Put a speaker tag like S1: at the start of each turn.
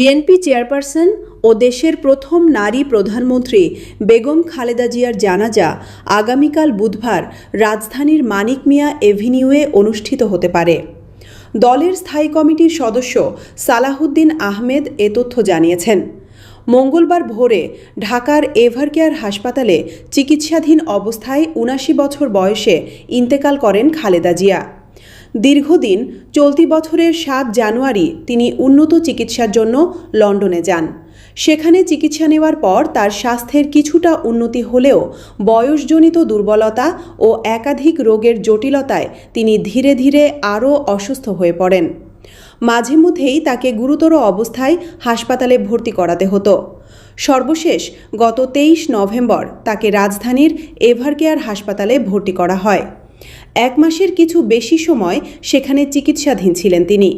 S1: BNP chairperson ও দেশের প্রথম নারী প্রধানমন্ত্রী বেগম খালেদা জিয়ার জানাজা আগামীকাল বুধবার রাজধানীর মানিক মিয়া এভিনিউয়ে অনুষ্ঠিত হতে পারে। দলের স্থায়ী কমিটির সদস্য সালাহুদ্দিন আহমেদ এ তথ্য জানিয়েছেন। মঙ্গলবার ভোরে ঢাকার এভারকেয়ার হাসপাতালে চিকিৎসাধীন অবস্থায় উনাশি বছর বয়সে ইন্তেকাল করেন খালেদা জিয়া। দীর্ঘদিন চলতি বছরের সাত জানুয়ারি তিনি উন্নত চিকিৎসার জন্য লন্ডনে যান। সেখানে চিকিৎসা নেওয়ার পর তার স্বাস্থ্যের কিছুটা উন্নতি হলেও বয়সজনিত দুর্বলতা ও একাধিক রোগের জটিলতায় তিনি ধীরে ধীরে আরও অসুস্থ হয়ে পড়েন। মাঝে মধ্যেই তাকে গুরুতর অবস্থায় হাসপাতালে ভর্তি করাতে হতো। সর্বশেষ গত তেইশ নভেম্বর তাকে রাজধানীর এভারকেয়ার হাসপাতালে ভর্তি করা হয়। এক মাসের কিছু বেশি সময় সেখানে চিকিৎসাধীন ছিলেন তিনি।